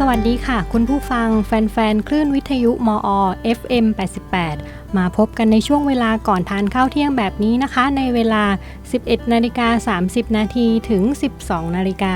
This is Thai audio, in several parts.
สวัสดีค่ะ คุณผู้ฟังแฟนๆ คลื่นวิทยุมอ FM 88 มาพบกันในช่วงเวลาก่อนทานข้าวเที่ยงแบบนี้นะคะ ในเวลา 11 นาฬิกา 30 นาทีถึง 12 นาฬิกา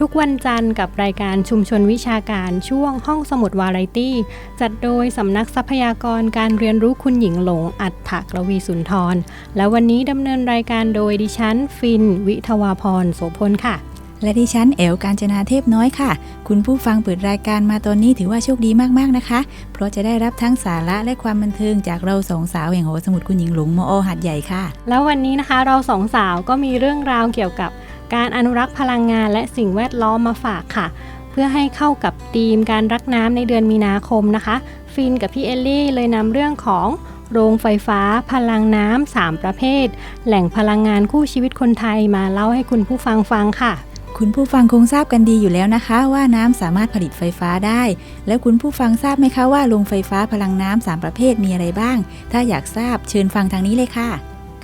ทุกวันจันทร์กับรายการชุมชนวิชาการช่วงห้องสมุดวาไรตี้ จัดโดยสำนักทรัพยากรการเรียนรู้คุณหญิงหลงอัฏฐกรวีสุนทร และวันนี้ดำเนินรายการโดยดิฉัน ฟิน วิทวาพรโสพลค่ะ และดิฉันแอลการจนาเทพน้อยค่ะ คุณผู้ฟังเปิดรายการมาตอนนี้ถือว่าโชคดีมากๆนะคะ เพราะจะได้รับทั้งสาระและความบันเทิงจากเราสองสาวแห่งหอสมุดคุณหญิงหลงมอหัดใหญ่ค่ะ แล้ววันนี้นะคะเราสองสาวก็มีเรื่องราวเกี่ยวกับการอนุรักษ์พลังงานและสิ่งแวดล้อมมาฝากค่ะ เพื่อให้เข้ากับธีมการรักน้ำในเดือนมีนาคมนะคะ ฟินกับพี่เอลลี่เลยนำเรื่องของโรงไฟฟ้าพลังน้ำสามประเภท แหล่งพลังงานคู่ชีวิตคนไทยมาเล่าให้คุณผู้ฟังฟังค่ะ คุณผู้ฟังคงทราบกันดีอยู่แล้วนะคะ ว่าน้ำสามารถผลิตไฟฟ้าได้ แล้วคุณผู้ฟังทราบไหมคะว่าโรงไฟฟ้าพลังน้ำสามประเภทมีอะไรบ้าง ถ้าอยากทราบเชิญฟังทางนี้เลยค่ะ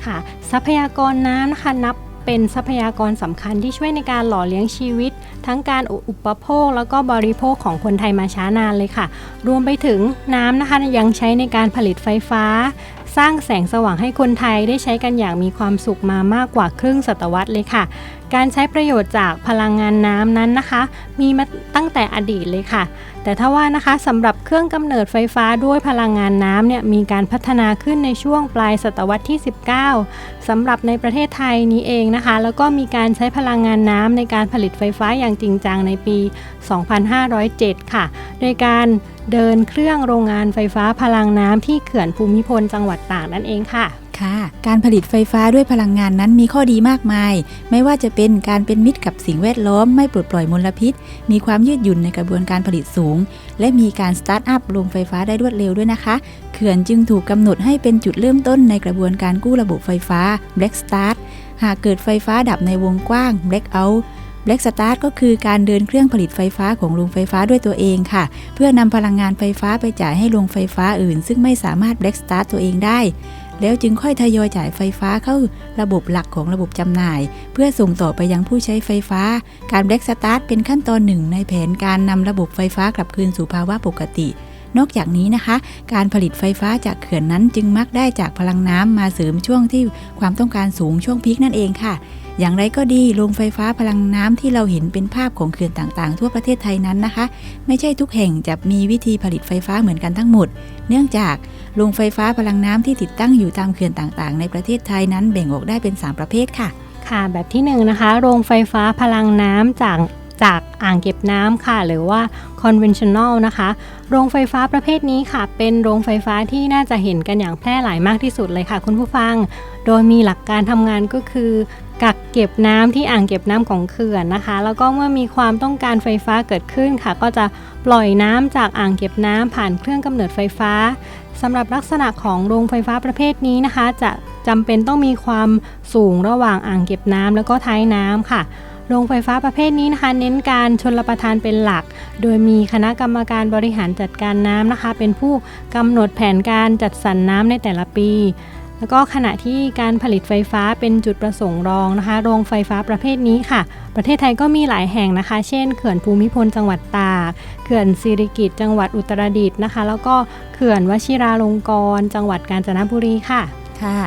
ค่ะ ทรัพยากรน้ำนะคะนับเป็นทรัพยากรสำคัญที่ช่วยในการหล่อเลี้ยงชีวิต ทั้งการอุปโภค แล้วก็บริโภคของคนไทยมาช้านานเลยค่ะ รวมไปถึงน้ำนะคะยังใช้ในการผลิตไฟฟ้า สร้างแสงสว่างให้คนไทยได้ใช้กันอย่างมีความสุขมามากกว่าครึ่งศตวรรษเลยค่ะ การใช้ประโยชน์จากพลังงานน้ำนั้นนะคะ มีมาตั้งแต่อดีตเลยค่ะ แต่ถ้าว่านะคะสำหรับเครื่องกำเนิดไฟฟ้าด้วยพลังงานน้ำเนี่ยมีการพัฒนาขึ้นในช่วงปลายศตวรรษที่ 19สำหรับในประเทศไทยนี้เองนะคะ แล้วก็มีการใช้พลังงานน้ำในการผลิตไฟฟ้าอย่างจริงจังในปี 2507 ค่ะ โดยการ เดินเครื่องโรงงานไฟฟ้าพลังน้ำที่เขื่อนภูมิพลจังหวัดตากนั่นเองค่ะค่ะการผลิตไฟฟ้าด้วยพลังงานนั้นมีข้อดีมากมาย ไม่ว่าจะเป็นการเป็นมิตรกับสิ่งแวดล้อม ไม่ปลดปล่อยมลพิษ มีความยืดหยุ่นในกระบวนการผลิตสูง และมีการสตาร์ทอัพโรงไฟฟ้าได้รวดเร็วด้วยนะคะ เขื่อนจึงถูกกำหนดให้เป็นจุดเริ่มต้นในกระบวนการกู้ระบบไฟฟ้า Black Start หากเกิดไฟฟ้าดับในวงกว้าง Black Out Black Start ก็คือการเดินเครื่องผลิตไฟฟ้าของโรงไฟฟ้าด้วยตัวเองค่ะ เพื่อนำพลังงานไฟฟ้าไปจ่ายให้โรงไฟฟ้าอื่น ซึ่งไม่สามารถ Black Start ตัวเองได้ แล้วจึงค่อยทยอยจ่ายไฟฟ้าเข้าระบบหลักของระบบจำหน่าย เพื่อส่งต่อไปยังผู้ใช้ไฟฟ้า การ Black Start เป็นขั้นตอนหนึ่งในแผนการนำระบบไฟฟ้ากลับคืนสู่ภาวะปกตินอกจากนี้นะคะ การผลิตไฟฟ้าจากเขื่อนนั้นจึงมักได้จากพลังน้ำมาเสริมช่วงที่ความต้องการสูงช่วงพีคนั่นเองค่ะ อย่างไรก็ดีโรงไฟฟ้าพลังน้ำที่เราเห็นเป็นภาพของเขื่อนต่างๆ ทั่วประเทศไทยนั้นนะคะ ไม่ใช่ทุกแห่งจะมีวิธีผลิตไฟฟ้าเหมือนกันทั้งหมด เนื่องจากโรงไฟฟ้าพลังน้ำที่ติดตั้งอยู่ตามเขื่อนต่างๆ ในประเทศไทยนั้นแบ่งออกได้เป็น 3 ประเภทค่ะ ค่ะแบบที่1นงนะคะโรงไฟฟ้าพลังน้ำจาก จากอ่างเก็บน้ำค่ะ หรือว่า conventional นะคะ โรงไฟฟ้าประเภทนี้ค่ะ เป็นโรงไฟฟ้าที่น่าจะเห็นกันอย่างแพร่หลายมากที่สุดเลยค่ะ คุณผู้ฟัง โดยมีหลักการทำงานก็คือ กักเก็บน้ำที่อ่างเก็บน้ำของเขื่อนนะคะ แล้วก็เมื่อมีความต้องการไฟฟ้าเกิดขึ้นค่ะ ก็จะปล่อยน้ำจากอ่างเก็บน้ำผ่านเครื่องกำเนิดไฟฟ้าสำหรับลักษณะของโรงไฟฟ้าประเภทนี้นะคะ จะจำเป็นต้องมีความสูงระหว่างอ่างเก็บน้ำแล้วก็ท้ายน้ำค่ะ โรงไฟฟ้าประเภทนี้นะคะ เน้นการชนรประทานเป็นหลัก โดยมีคณะกรรมการบริหารจัดการน้ำนะคะ เป็นผู้กำหนดแผนการจัดสรรน้ำในแต่ละปี แล้วก็ขณะที่การผลิตไฟฟ้าเป็นจุดประสงค์รองนะคะ โรงไฟฟ้าประเภทนี้ค่ะ ประเทศไทยก็มีหลายแห่งนะคะ เช่น เขื่อนภูมิพลจังหวัดตาก เขื่อนสิริกิตจังหวัดอุตรดิตถ์นะคะ แล้วก็เขื่อนวชิราลงกรณ์จังหวัดกาญจนบุรีค่ะค่ะ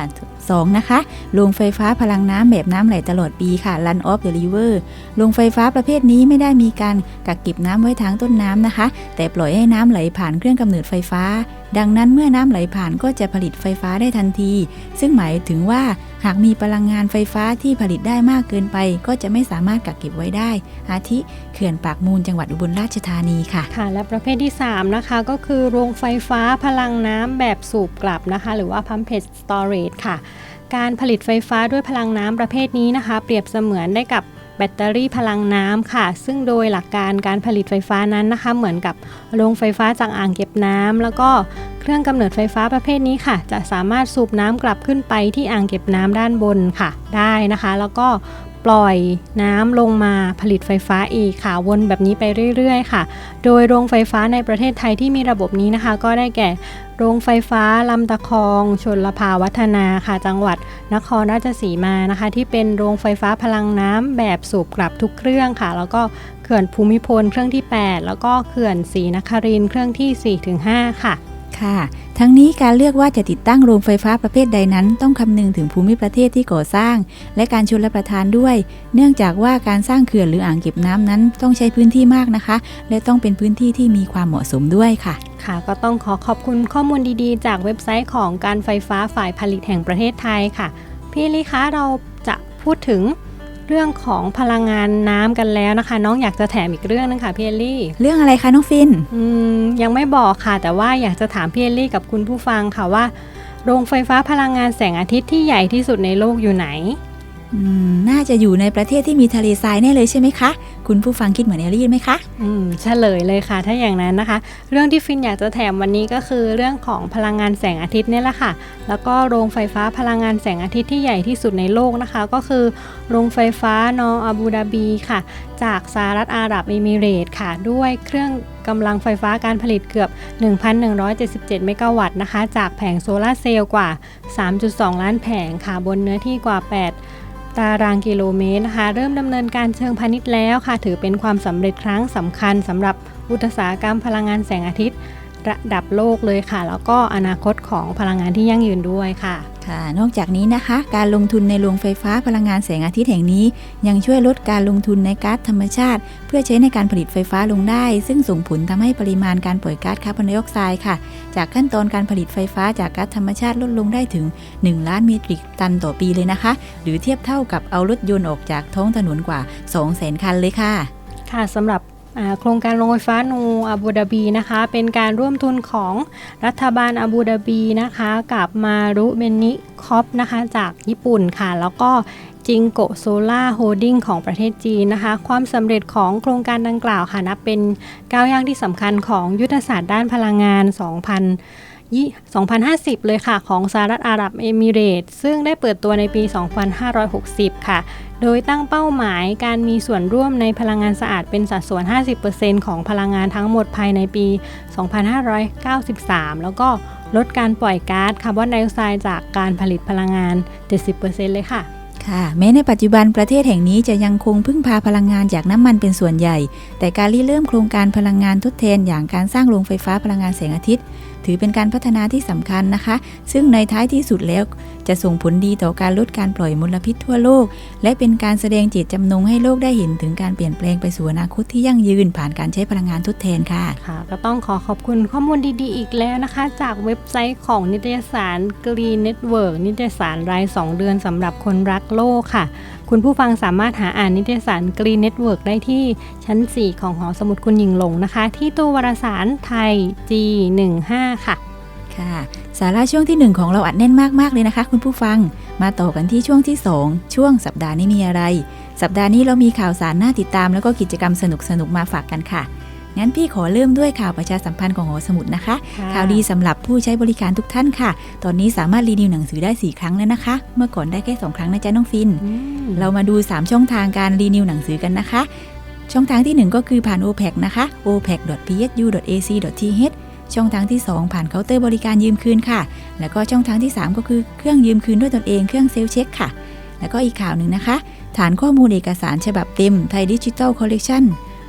สองนะคะ โรงไฟฟ้าพลังน้ำแบบน้ำไหลตลอดปีค่ะ Run off the river โรงไฟฟ้าประเภทนี้ไม่ได้มีการกักเก็บน้ำไว้ทางต้นน้ำนะคะ แต่ปล่อยให้น้ำไหลผ่านเครื่องกำเนิดไฟฟ้า ดังนั้นเมื่อน้ำไหลผ่านก็จะผลิตไฟฟ้าได้ทันที ซึ่งหมายถึงว่าหากมีพลังงานไฟฟ้าที่ผลิตได้มากเกินไป ก็จะไม่สามารถกักเก็บไว้ได้ อาทิเขื่อนปากมูลจังหวัดอุบลราชธานีค่ะค่ะ และประเภทที่ 3 นะคะ ก็คือโรงไฟฟ้าพลังน้ำแบบสูบกลับนะคะ หรือว่า pumped storage ค่ะ การผลิตไฟฟ้าด้วยพลังน้ำประเภทนี้นะคะ เปรียบเสมือนได้กับ แบตเตอรี่พลังน้ำค่ะ ซึ่งโดยหลักการการผลิตไฟฟ้านั้นนะคะ เหมือนกับโรงไฟฟ้าจากอ่างเก็บน้ำแล้วก็เครื่องกำเนิดไฟฟ้าประเภทนี้ค่ะ จะสามารถสูบน้ำกลับขึ้นไปที่อ่างเก็บน้ำด้านบนค่ะ ได้นะคะ แล้วก็ ปล่อยน้ำลงมาผลิตไฟฟ้าอีกค่ะวนแบบนี้ไปเรื่อยๆ ค่ะ โดยโรงไฟฟ้าในประเทศไทยที่มีระบบนี้นะคะ ก็ได้แก่โรงไฟฟ้าลำตะคองชนลภาวัฒนาค่ะ จังหวัดนครราชสีมานะคะ ที่เป็นโรงไฟฟ้าพลังน้ำแบบสูบกลับทุกเครื่องค่ะ แล้วก็เขื่อนภูมิพลเครื่องที่ 8 แล้วก็เขื่อนศรีนครินเครื่องที่ 4-5 ค่ะ ค่ะ ทั้งนี้การเลือกว่าจะติดตั้งโรงไฟฟ้าประเภทใดนั้น ต้องคำนึงถึงภูมิประเทศที่ก่อสร้าง และการชลประทานด้วย เนื่องจากว่าการสร้างเขื่อนหรืออ่างเก็บน้ำนั้น ต้องใช้พื้นที่มากนะคะ และต้องเป็นพื้นที่ที่มีความเหมาะสมด้วยค่ะ ค่ะ ก็ต้องขอขอบคุณข้อมูลดีๆ จากเว็บไซต์ของการไฟฟ้าฝ่ายผลิตแห่งประเทศไทยค่ะ พี่ลิคะเราจะพูดถึง เรื่องของพลังงานน้ำกันแล้วนะคะ น้องอยากจะแถมอีกเรื่องนึงค่ะพี่เอลลี่ เรื่องอะไรคะน้องฟินอืมยังไม่บอกค่ะ แต่ว่าอยากจะถามพี่เอลลี่กับคุณผู้ฟังค่ะว่า โรงไฟฟ้าพลังงานแสงอาทิตย์ที่ใหญ่ที่สุดในโลกอยู่ไหนอืมน่าจะอยู่ในประเทศที่มีทะเลทรายแน่เลยใช่ไหมคะคุณผู้ฟังคิดเหมือนเอลลี่ไหมคะ อืมเฉลยเลยค่ะ ถ้าอย่างนั้นนะคะ เรื่องที่ฟินอยากจะแถมวันนี้ก็คือเรื่องของพลังงานแสงอาทิตย์นี่แหละค่ะ แล้วก็โรงไฟฟ้าพลังงานแสงอาทิตย์ที่ใหญ่ที่สุดในโลกนะคะ ก็คือโรงไฟฟ้านออาบูดาบีค่ะ จากสหรัฐอาหรับเอมิเรตส์ค่ะ ด้วยเครื่องกำลังไฟฟ้าการผลิตเกือบ 1,177 เมกะวัตต์นะคะ จากแผงโซลาร์เซลล์กว่า 3.2 ล้านแผงค่ะ บนเนื้อที่กว่า 8 ตารางกิโลเมตรนะคะ เริ่มดำเนินการเชิงพาณิชย์แล้วค่ะ ถือเป็นความสำเร็จครั้งสำคัญสำหรับอุตสาหกรรมพลังงานแสงอาทิตย์ ระดับโลกเลยค่ะ แล้วก็อนาคตของพลังงานที่ยั่งยืนด้วยค่ะ ค่ะ นอกจากนี้นะคะ การลงทุนในโรงไฟฟ้าพลังงานแสงอาทิตย์แห่งนี้ ยังช่วยลดการลงทุนในก๊าซธรรมชาติ เพื่อใช้ในการผลิตไฟฟ้าลงได้ ซึ่งส่งผลทำให้ปริมาณการปล่อยก๊าซคาร์บอนไดออกไซด์ค่ะ จากขั้นตอนการผลิตไฟฟ้าจากก๊าซธรรมชาติลดลงได้ถึง 1 ล้านเมตริกตันต่อปีเลยนะคะ หรือเทียบเท่ากับเอารถยนต์ออกจากท้องถนนกว่า 200,000 คันเลยค่ะค่ะสำหรับ โครงการโรงไฟฟ้านูอาบูดาบีนะคะ เป็นการร่วมทุนของรัฐบาลอาบูดาบีนะคะ กับมารุเบนิคอปนะคะ จากญี่ปุ่นค่ะ แล้วก็จิงโกโซล่าโฮดดิ้งของประเทศจีนนะคะ ความสำเร็จของโครงการดังกล่าวค่ะนับเป็นก้าวย่างที่สำคัญของยุทธศาสตร์ด้านพลังงาน 2000 2050 เลยค่ะ ของสหรัฐอาหรับเอมิเรตส์ซึ่งได้เปิดตัวในปี 2560 ค่ะ โดยตั้งเป้าหมายการมีส่วนร่วมในพลังงานสะอาดเป็นสัดส่วน 50%ของพลังงานทั้งหมดภายในปี 2593 แล้วก็ลดการปล่อยก๊าซคาร์บอนไดออกไซด์จากการผลิตพลังงาน 70%เลยค่ะค่ะแม้ในปัจจุบันประเทศแห่งนี้จะยังคงพึ่งพาพลังงานจากน้ำมันเป็นส่วนใหญ่ แต่การริเริ่มโครงการพลังงานทดแทนอย่างการสร้างโรงไฟฟ้าพลังงานแสงอาทิตย์ ถือเป็นการพัฒนาที่สำคัญนะคะ ซึ่งในท้ายที่สุดแล้วจะส่งผลดีต่อการลดการปล่อยมลพิษทั่วโลก และเป็นการแสดงเจตจำนงให้โลกได้เห็นถึงการเปลี่ยนแปลงไปสู่อนาคตที่ยั่งยืนผ่านการใช้พลังงานทดแทนค่ะค่ะ ก็ต้องขอขอบคุณข้อมูลดีๆ อีกแล้วนะคะ จากเว็บไซต์ของนิตยสาร Green Network นิตยสารราย 2 เดือนสำหรับคนรักโลกค่ะ คุณผู้ฟังสามารถหาอ่านนิตยสาร Green Network ได้ที่ชั้น 4 ของหอสมุดคุณหญิงหลงนะคะ ที่ตู้วารสารไทย G15 ค่ะ ค่ะ สาระช่วงที่ 1 ของเราอัดแน่นมาก ๆ เลยนะคะ คุณผู้ฟังมาต่อกันที่ช่วงที่ 2 ช่วงสัปดาห์นี้มีอะไร สัปดาห์นี้เรามีข่าวสารน่าติดตามแล้วก็กิจกรรมสนุกๆมาฝากกันค่ะ งั้นพี่ขอเริ่มด้วยข่าวประชาสัมพันธ์ของหอสมุดนะคะค่ะข่าวดีสำหรับผู้ใช้บริการทุกท่านค่ะ ตอนนี้สามารถรีนิวหนังสือได้ 4 ครั้งแล้วนะคะ เมื่อก่อนได้แค่ 2 ครั้งนะจ๊ะน้องฟินอืมเรามาดู 3 ช่องทางการรีนิวหนังสือกันนะคะ ช่องทางที่ 1 ก็คือผ่าน OPEC นะคะ opac.psu.ac.th ช่องทางที่ 2 ผ่านเคาน์เตอร์บริการยืมคืนค่ะ แล้วก็ช่องทางที่ 3 ก็คือเครื่องยืมคืนด้วยตนเองเครื่องเซลเช็คค่ะ แล้วก็อีกข่าวหนึ่งนะคะ ฐานข้อมูลเอกสารฉบับเต็มไทยดิจิทัลคอลเลกชัน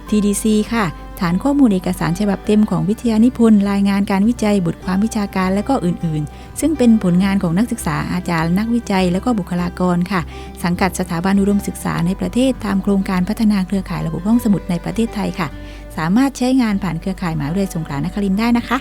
TDC ค่ะ ฐานข้อมูลเอกสารฉบับเต็มของวิทยานิพนธ์รายงานการวิจัยบทความวิชาการและก็อื่นๆ ซึ่งเป็นผลงานของนักศึกษาอาจารย์ นักวิจัย และก็บุคลากรค่ะ สังกัดสถาบันอุดมศึกษาในประเทศตามโครงการพัฒนาเครือข่ายระบบห้องสมุดในประเทศไทยค่ะ สามารถใช้งานผ่านเครือข่ายหมหาวิทยาลัยสงขลานครินทร์ได้นะคะ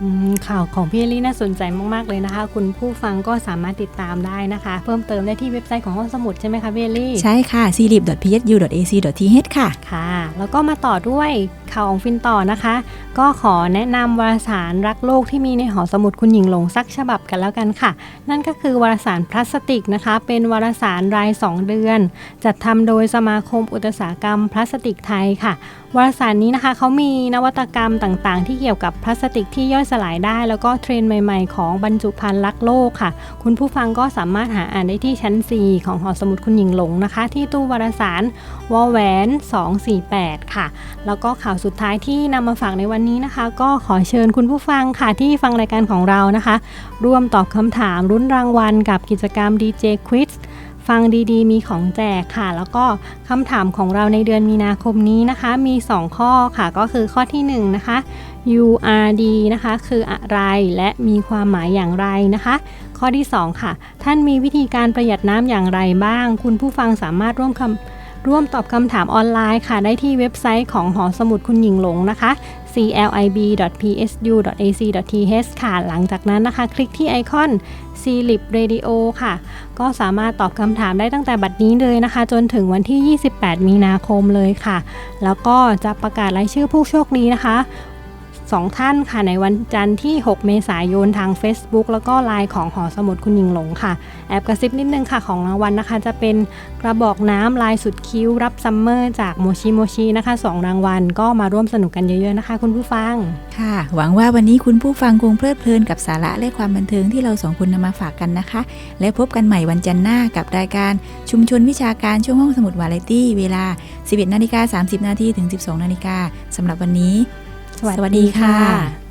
อืมข่าวของพี่เอลลี่น่าสนใจมาก ๆ เลยนะคะ คุณผู้ฟังก็สามารถติดตามได้นะคะ เพิ่มเติมได้ที่เว็บไซต์ของห้องสมุดใช่ไหมคะพี่เอลลี่ ใช่ค่ะ c l i p p s u ac th ค่ะ ค่ะ แล้วก็มาต่อด้วย ข่าวของฟินต่อนะคะ ก็ขอแนะนำวารสารรักโลกที่มีในหอสมุดคุณหญิงหลงสักฉบับกันแล้วกันค่ะ นั่นก็คือวารสารพลาสติกนะคะ เป็นวารสารราย 2 เดือน จัดทำโดยสมาคมอุตสาหกรรมพลาสติกไทยค่ะวารสารนี้นะคะเขามีนวัตกรรมต่างๆ ที่เกี่ยวกับพลาสติกที่ย่อยสลายได้ แล้วก็เทรนด์ใหม่ ๆ ของบรรจุภัณฑ์รักโลกค่ะ คุณผู้ฟังก็สามารถหาอ่านได้ที่ชั้น 4 ของหอสมุดคุณหญิงหลงนะคะ ที่ตู้วารสารวอลแหวน248 ค่ะ แล้วก็ข่าวสุดท้ายที่นำมาฝากในวันนี้นะคะ ก็ขอเชิญคุณผู้ฟังค่ะที่ฟังรายการของเรานะคะ ร่วมตอบคำถามรุ้นรางวัลกับกิจกรรม DJ Quiz ฟังดีๆ มีของแจกค่ะ แล้วก็คำถามของเราในเดือนมีนาคมนี้นะคะ มี 2 ข้อค่ะ ก็คือข้อที่ 1 นะคะ URD นะคะ คืออะไรและมีความหมายอย่างไรนะคะ ข้อที่ 2 ค่ะ ท่านมีวิธีการประหยัดน้ำอย่างไรบ้าง คุณผู้ฟังสามารถร่วมคำ ร่วมตอบคำถามออนไลน์ค่ะ ได้ที่เว็บไซต์ของหอสมุดคุณหญิงหลงนะคะ clib.psu.ac.th ค่ะ หลังจากนั้นนะคะ คลิกที่ไอคอน c l i p Radio ค่ะ ก็สามารถตอบคำถามได้ตั้งแต่บัดนี้เลยนะคะ จนถึงวันที่ 28 มีนาคมเลยค่ะ แล้วก็จะประกาศรายชื่อผู้โชคดีนะคะ สองท่านค่ะในวันจันทร์ที่ 6 เมษายนทาง Facebook แล้วก็ Line ของหอสมุดคุณหญิงหลงค่ะแอบกระซิบนิดนึงค่ะของรางวัลนะคะ จะเป็นกระบอกน้ำลายสุดคิ้วรับซัมเมอร์จากโมชิโมชินะคะสองรางวัลก็มาร่วมสนุกกันเยอะๆนะคะ คุณผู้ฟังค่ะ หวังว่าวันนี้คุณผู้ฟังคงเพลิดเพลินกับสาระและความบันเทิงที่เราสองคนนำมาฝากกันนะคะ และพบกันใหม่วันจันทร์หน้ากับรายการชุมชนวิชาการช่วงห้องสมุดวาไรตี้เวลา 11นาฬิกา30 นาทีถึง 12 นาฬิกาสำหรับวันนี้ สวัสดีค่ะ